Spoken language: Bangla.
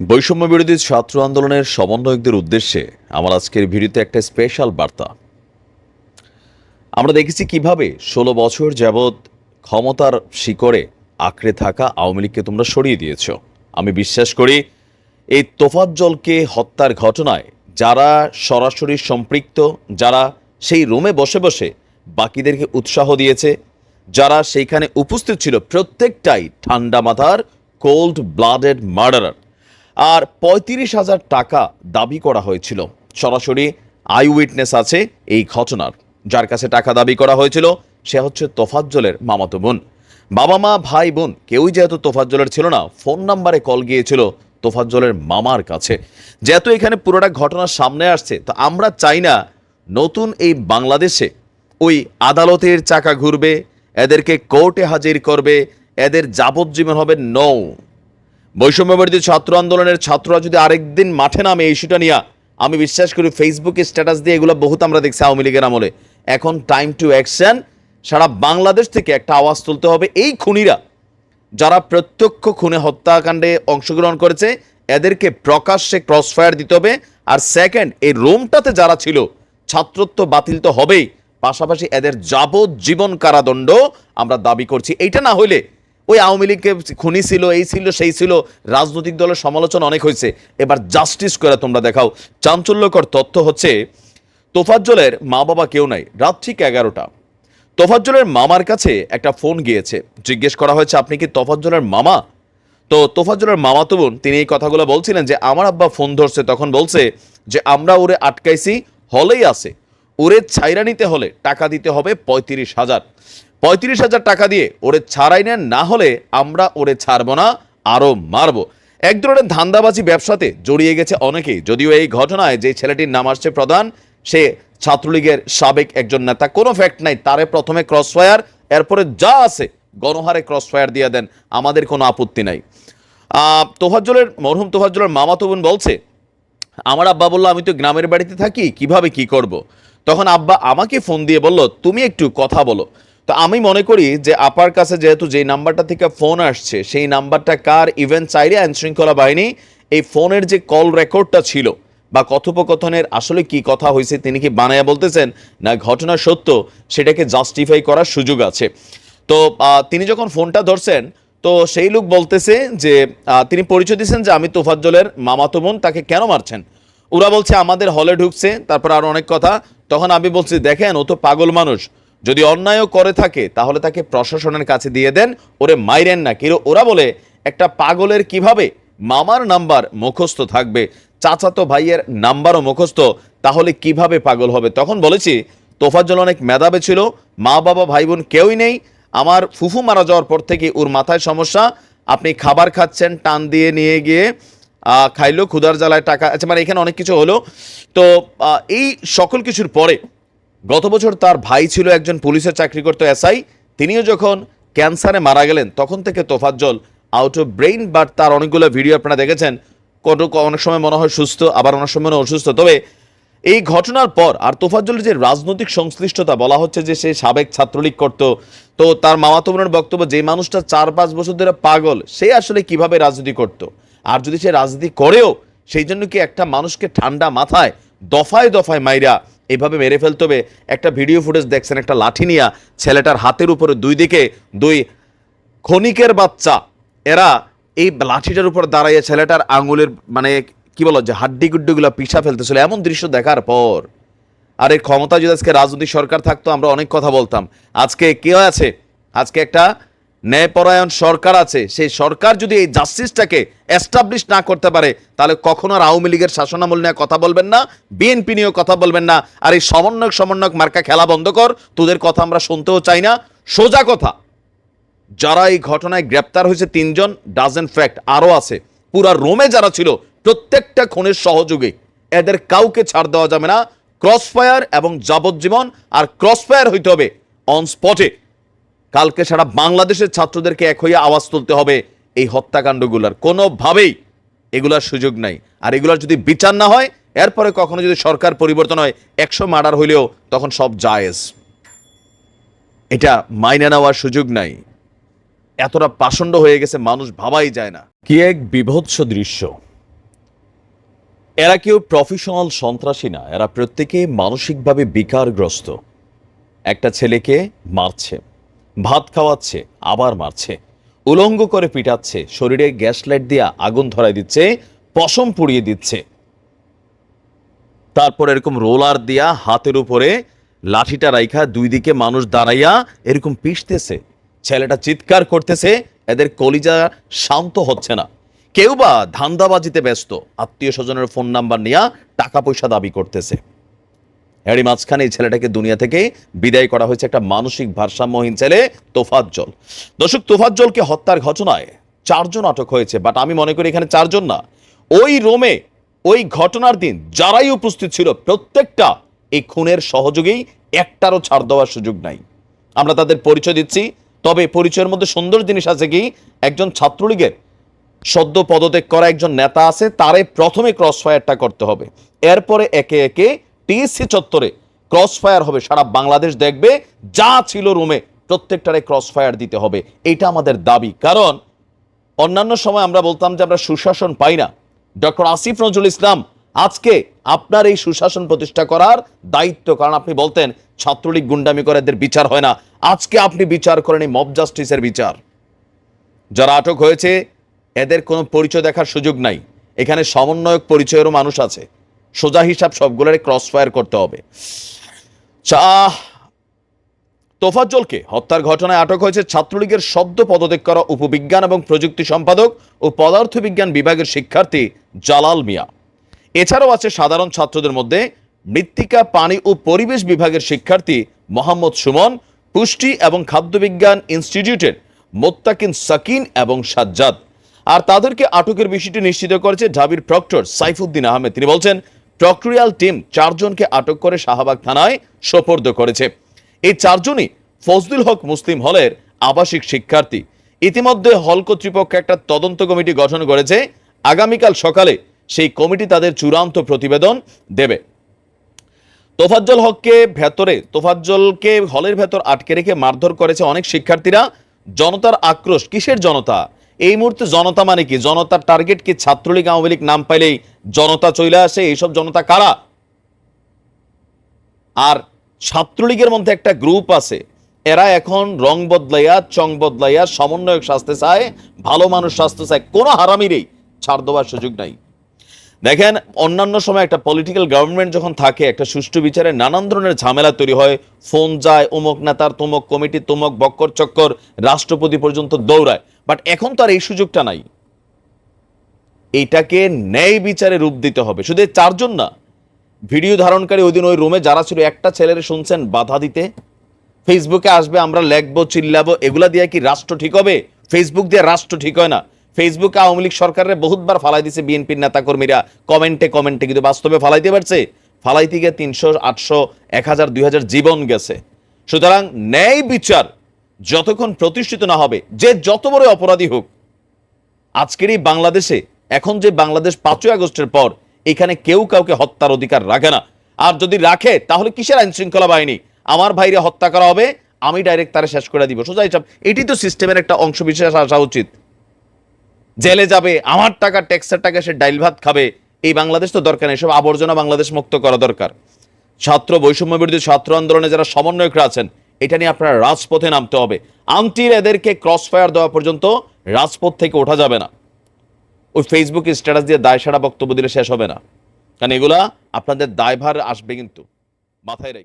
বৈষম্য বিরোধী ছাত্র আন্দোলনের সমন্বয়কদের উদ্দেশ্যে আমার আজকের ভিডিওতে একটা স্পেশাল বার্তা। আমরা দেখেছি কীভাবে ষোলো বছর যাবৎ ক্ষমতার শিকড়ে আঁকড়ে থাকা আওয়ামী লীগকে তোমরা সরিয়ে দিয়েছ। আমি বিশ্বাস করি, এই তোফাজ্জলকে হত্যার ঘটনায় যারা সরাসরি সম্পৃক্ত, যারা সেই রুমে বসে বসে বাকিদেরকে উৎসাহ দিয়েছে, যারা সেইখানে উপস্থিত ছিল প্রত্যেকটাই ঠান্ডা মাথার কোল্ড ব্লাডেড মার্ডারার আর পঁয়ত্রিশ হাজার টাকা দাবি করা হয়েছিল। সরাসরি আই উইটনেস আছে এই ঘটনার। যার কাছে টাকা দাবি করা হয়েছিল, সে হচ্ছে তোফাজ্জলের মামাতো বোন। বাবা মা, ভাই, বোন, কেউই যেহেতু তোফাজ্জলের ছিল না, ফোন নাম্বারে কল গিয়েছিল তোফাজ্জলের মামার কাছে। যেহেতু এখানে পুরোটা ঘটনা সামনে আসছে, তো আমরা চাই না নতুন এই বাংলাদেশে ওই আদালতের চাকা ঘুরবে, এদেরকে কোর্টে হাজির করবে, এদের যাবজ্জীবন হবে নৌ। বৈষম্যবর্তী ছাত্র আন্দোলনের ছাত্ররা যদি আরেকদিন মাঠে নামে ইস্যুটা নিয়ে, আমি বিশ্বাস করি ফেসবুকে স্ট্যাটাস দিয়ে এগুলো বহুত আমরা দেখছি আওয়ামী লীগের আমলে। এখন টাইম টু অ্যাকশন সারা বাংলাদেশ থেকে একটা আওয়াজ তুলতে হবে। এই খুনিরা যারা প্রত্যক্ষ খুনে হত্যাকাণ্ডে অংশগ্রহণ করেছে, এদেরকে প্রকাশ্যে ক্রসফায়ার দিতে হবে। আর সেকেন্ড এই রুমটাতে যারা ছিল, ছাত্রত্ব বাতিল তো হবেই। পাশাপাশি এদের যাবজ্জীবন কারাদণ্ড আমরা দাবি করছি। এইটা না হইলে ওই আওয়ামী লীগকে খুনি ছিল, এই ছিল, সেই ছিল। রাজনৈতিক দলের সমালোচনা অনেক হয়েছে। এবার জাস্টিস করে তোমরা দেখাও। চাঞ্চল্যকর তথ্য হচ্ছে, তোফাজ্জলের মা বাবা কেউ নাই। রাত ঠিক এগারোটা। তোফাজ্জলের মামার কাছে একটা ফোন গিয়েছে। জিজ্ঞেস করা হয়েছে, আপনি কি তোফাজ্জলের মামা? তো তোফাজ্জলের মামা তো বোন, তিনি এই কথাগুলো বলছিলেন যে, আমার আব্বা ফোন ধরছে। তখন বলছে যে, আমরা ওরে আটকাইছি, হলেই আছে। ওরে ছাইরা নিতে হলে টাকা দিতে হবে পঁয়ত্রিশ হাজার। পঁয়ত্রিশ হাজার টাকা দিয়ে ওরে ছাড়াই নেন না হলে আমরা ওরে ছাড়বো না আরও মারবো। এক ধরনের ধান্দাবাজি ব্যবসাতে জড়িয়ে গেছে অনেকেই যদিও এই ঘটনায় যে ছেলেটির নাম আসছে প্রধান সে ছাত্রলীগের সাবেক একজন নেতা। কোনো ফ্যাক্ট নাই তারে প্রথমে ক্রসফায়ার এরপরে যা আছে গণহারে ক্রসফায়ার দিয়ে দেন আমাদের কোনো আপত্তি নাই। আহ, তোফাজ্জলের মরহুম তোফাজ্জলের মামা বোন বলছে আমার আব্বা বলল আমি তো গ্রামের বাড়িতে থাকি কীভাবে কি করব। তখন আব্বা আমাকে ফোন দিয়ে বলল তুমি একটু কথা বলো। তো আমি মনে করি যে আপার কাছে যেহেতু যেই নাম্বারটা থেকে ফোন আসছে, সেই নাম্বারটা কার ইভেন্ট চাইলে আইন শৃঙ্খলা বাহিনী এই ফোনের যে কল রেকর্ডটা ছিল বা কথোপকথনের আসলে কি কথা হয়েছে, তিনি কি বানায়া বলতেছেন না ঘটনা সত্য, সেটাকে জাস্টিফাই করার সুযোগ আছে। তো তিনি যখন ফোনটা ধরছেন, তো সেই লোক বলতেছে যে তিনি পরিচয় দিচ্ছেন যে আমি তোফাজ্জলের মামাতো বোন, তাকে কেন মারছেন? ওরা বলছে, আমাদের হলে ঢুকছে, তারপর আর অনেক কথা। তখন আমি বলছি, দেখেন, ও তো পাগল মানুষ। যদি অন্যায়ও করে থাকে, তাহলে তাকে প্রশাসনের কাছে দিয়ে দেন। ওরে মাইরেন না, কিরো, ওরা বলে, একটা পাগলের কীভাবে মামার নাম্বার মুখস্থ থাকবে? চাচাতো ভাইয়ের নাম্বারও মুখস্থ, তাহলে কীভাবে পাগল হবে? তখন বলেছি, তোফাজ্জল অনেক মেধাবে ছিল, মা বাবা ভাই বোন কেউই নেই। আমার ফুফু মারা যাওয়ার পর থেকে ওর মাথায় সমস্যা। আপনি খাবার খাচ্ছেন, টান দিয়ে নিয়ে গিয়ে খাইলো, ক্ষুধার জ্বালায় টাকা আচ্ছা মানে এখানে অনেক কিছু হলো। তো এই সকল কিছুর পরে গত বছর তার ভাই ছিল একজন পুলিশের চাকরি করতো এসআই। তিনিও যখন ক্যান্সারে মারা গেলেন, তখন থেকে Tofazzal out of brain but তার অনেকগুলো ভিডিও আপনারা দেখেছেন। কত অনেক সময় মনে হয় সুস্থ, আবার অনেক সময় মনে অসুস্থ। তবে এই ঘটনার পর আর তোফাজ্জলের যে রাজনৈতিক সংশ্লিষ্টতা বলা হচ্ছে যে সে সাবেক ছাত্রলীগ করত, তো তার মামাতো বোনের বক্তব্য, যে মানুষটা চার পাঁচ বছর ধরে পাগল, সে আসলে কীভাবে রাজনীতি করত? আর যদি সে রাজনীতি করেও, সেই জন্য কি একটা মানুষকে ঠান্ডা মাথায় দফায় দফায় মাইরা এইভাবে মেরে ফেলতে হবে। একটা ভিডিও ফুটেজ দেখছেন, একটা লাঠি নিয়া ছেলেটার হাতের উপরে দুই দিকে দুই ক্ষণিকের বাচ্চা। এরা এই লাঠিটার উপর দাঁড়াইয়ে ছেলেটার আঙুলের মানে কি বলো যে হাড্ডি গুড্ডিগুলো পিছা ফেলতেছিল এমন দৃশ্য দেখার পর। আর এই ক্ষমতা যদি আজকে রাজনৈতিক সরকার থাকতো, আমরা অনেক কথা বলতাম। আজকে কে আছে? আজকে একটা ন্যায়পরায়ণ সরকার আছে, সেই সরকার যদি এই জাস্টিসটাকে এস্টাবলিশ না করতে পারে, তাহলে কখনো আর আওয়ামী লীগের শাসনামল নিয়ে কথা বলবেন না বিএনপি নিয়েও কথা বলবেন না, আর এই সমন্বয়ক সমন্বয়ক মার্কা খেলা বন্ধ কর, তোদের কথা আমরা শুনতেও চাই না। সোজা কথা, যারা এই ঘটনায় গ্রেপ্তার হয়েছে তিনজন ডাজেন ফ্যাক্ট আরও আছে। পুরা রোমে যারা ছিল, প্রত্যেকটা খুনের সহযোগী, এদের কাউকে ছাড় দেওয়া যাবে না। ক্রসফায়ার এবং যাবজ্জীবন, আর ক্রসফায়ার হইতে হবে অন স্পটে কালকে সারা বাংলাদেশের ছাত্রদেরকে এক হয়ে আওয়াজ তুলতে হবে এই হত্যাকাণ্ডগুলোর। কোনোভাবেই এগুলার সুযোগ নাই। আর এগুলার যদি বিচার না হয়, এরপরে কখনো যদি সরকার পরিবর্তন হয়, একশো মার্ডার হইলেও তখন সব জায়েজ। এটা মাইনে নেওয়ার সুযোগ নাই। এতটা পাষণ্ড হয়ে গেছে, মানুষ ভাবাই যায় না। কি এক বিভৎস দৃশ্য। এরা কেউ প্রফেশনাল সন্ত্রাসী না, এরা প্রত্যেকে মানসিকভাবে বিকারগ্রস্ত। একটা ছেলেকে মারছে। ভাত খাওয়াচ্ছে, আবার মারছে। উলঙ্গ করে পিটাচ্ছে, শরীরে গ্যাস লাইট দিয়ে আগুন ধরাই দিচ্ছে, পশম পুড়িয়ে দিচ্ছে। তারপর এরকম রোলার দিয়া হাতের উপরে লাঠিটা রাইখা দুই দিকে মানুষ দাঁড়াইয়া এরকম পিষতেছে। ছেলেটা চিৎকার করতেছে, এদের কলিজা শান্ত হচ্ছে না। কেউ বা ধান্দাবাজিতে ব্যস্ত। আত্মীয় স্বজনের ফোন নাম্বার নিয়ে টাকা পয়সা দাবি করতেছে। এরই মাঝখানে এই ছেলেটাকে দুনিয়া থেকে বিদায় করা হয়েছে একটা মানসিক ভারসাম্যহীন ছেলে তোফাজ্জল দর্শক তোফাজ্জলকে হত্যার ঘটনায় চারজন আটক হয়েছে, বাট আমি মনে করি এখানে চারজন না। ওই রোমে ওই ঘটনার দিন যারাই উপস্থিত ছিল, প্রত্যেকটা এই খুনের সহযোগেই একটারও ছাড় দেওয়ার সুযোগ নাই। আমরা তাদের পরিচয় দিচ্ছি, তবে পরিচয়ের মধ্যে সুন্দর জিনিস আছে কি, একজন ছাত্রলীগের সদ্য পদত্যাগ করা একজন নেতা আছে, তারে প্রথমে ক্রস ফায়ারটা করতে হবে। এরপরে একে একে টিএসসি চত্বরে ক্রস ফায়ার হবে। সারা বাংলাদেশ দেখবে, যা ছিল রুমে, প্রত্যেকটারে ক্রস ফায়ার দিতে হবে। এটা আমাদের দাবি। কারণ, অন্যান্য সময় আমরা বলতাম যে আমরা সুশাসন পাই না। ডক্টর আসিফ নজরুল ইসলাম, আজকে আপনার এই সুশাসন প্রতিষ্ঠা করার দায়িত্ব, কারণ আপনি বলতেন, ছাত্রলীগ গুন্ডামি করে এদের বিচার হয় না। আজকে আপনি বিচার করেন এই মব জাস্টিসের বিচার। যারা আটক হয়েছে, এদের কোনো পরিচয় দেখার সুযোগ নাই। এখানে সমন্বয়ক পরিচয়েরও মানুষ আছে। সোজা হিসাব সবগুলোর ক্রস ফায়ার করতে হবে। তোফাজ্জলকে হত্যার ঘটনায় আটক হয়েছে ছাত্রলীগের সদ্য পদত্যাগ করা উপবিজ্ঞান এবং প্রযুক্তি সম্পাদক ও পদার্থবিজ্ঞান বিভাগের শিক্ষার্থী জালাল মিয়া। এছাড়াও আছে সাধারণ ছাত্রদের মধ্যে মৃত্তিকা, পানি ও পরিবেশ বিভাগের শিক্ষার্থী মোহাম্মদ সুমন, পুষ্টি এবং খাদ্যবিজ্ঞান ইনস্টিটিউটের মোত্তাকিন সাকিন এবং সাজ্জাদ। আর তাদেরকে আটকের বিষয়টি নিশ্চিত করেছে ঢাবির প্রক্টর সাইফুদ্দিন আহমেদ। তিনি বলছেন প্রক্টোরিয়াল টিম চারজনকে আটক করে শাহবাগ থানায় সোপর্দ করেছে। এই চারজনই ফজলুল হক মুসলিম হলের আবাসিক শিক্ষার্থী। ইতিমধ্যে হল কর্তৃপক্ষ একটা তদন্ত কমিটি গঠন করেছে। আগামীকাল সকালে সেই কমিটি তাদের চূড়ান্ত প্রতিবেদন দেবে। তোফাজ্জল হককে ভেতরে, তোফাজ্জলকে হলের ভেতর আটকে রেখে মারধর করেছে অনেক শিক্ষার্থীরা। জনতার আক্রোশ, কিসের জনতা? এই মুহূর্তে জনতা মানে কি? জনতার টার্গেট কি? ছাত্রলীগ, আওয়ামী লীগ নাম পাইলেই জনতা চলে আসে? এইসব জনতা কারা? আর ছাত্রলীগের মধ্যে একটা গ্রুপ আছে। এরা এখন রং বদলাইয়া, চং বদলাইয়া সমন্বয়ক স্বাস্থ্য চায়, ভালো মানুষ স্বাস্থ্য চায়। কোনো হারামিরেই ছাড় দেওয়ার সুযোগ নাই। দেখেন, অন্যান্য সময় একটা পলিটিক্যাল গভর্নমেন্ট যখন থাকে, একটা সুষ্ঠু বিচারে নানান ধরনের ঝামেলা তৈরি হয়। ফোন যায় অমুক নেতার তমুক, কমিটি তমুক, বক্কর চক্কর, রাষ্ট্রপতি পর্যন্ত দৌড়ায়। বাট এখন তো আর এই সুযোগটা নাই। এইটাকে ন্যায় বিচারে রূপ দিতে হবে। শুধু চারজন না, ভিডিও ধারণকারী ওই দিন ওই রুমে যারা ছিল, একটা ছেলের শুনছেন বাধা দিতে? ফেসবুকে আসবে, আমরা লেখবো, চিল্লাবো, এগুলা দিয়ে কি রাষ্ট্র ঠিক হবে? ফেসবুক দিয়ে রাষ্ট্র ঠিক হয় না। ফেসবুকে আওয়ামী লীগ সরকারের বহুতবার ফালাই দিছে বিএনপির নেতাকর্মীরা। কমেন্টে কমেন্টে কিন্তু বাস্তবে ফালাইতে পারছে। ফালাইতে গিয়ে তিনশো, আটশো, এক হাজার, দুই হাজার জীবন গেছে। সুতরাং ন্যায় বিচার যতক্ষণ প্রতিষ্ঠিত না হবে, যে যত বড় অপরাধী হোক, আজকের এই বাংলাদেশে, এখন যে বাংলাদেশ পাঁচই আগস্টের পর, এখানে কেউ কাউকে হত্যার অধিকার রাখে না। আর যদি রাখে, তাহলে কিসের আইন শৃঙ্খলা বাহিনী? আমার ভাইরে হত্যা করা হবে, আমি ডাইরেক্ট তারা শেষ করে দিব। সোজা হিসাব, এটি তো সিস্টেমের একটা অংশ বিশেষ আসা উচিত। জেলে যাবে, আমার টাকা ট্যাক্সের টাকা সে ডাইল ভাত খাবে। এই বাংলাদেশ তো দরকার নেই, সব আবর্জনা বাংলাদেশ মুক্ত করা দরকার। ছাত্র বৈষম্য বিরোধী ছাত্র আন্দোলনে যারা সমন্বয়করা আছেন, এটা নিয়ে আপনারা রাজপথে নামতে হবে। আনটির এদেরকে ক্রস ফায়ার দেওয়া পর্যন্ত রাজপথ থেকে ওঠা যাবে না। ওই ফেসবুকে স্ট্যাটাস দিয়ে দায় সারা বক্তব্য দিলে শেষ হবে না। কারণ এগুলা আপনাদের দায়ভার আসবে কিন্তু। মাথায় রেখে।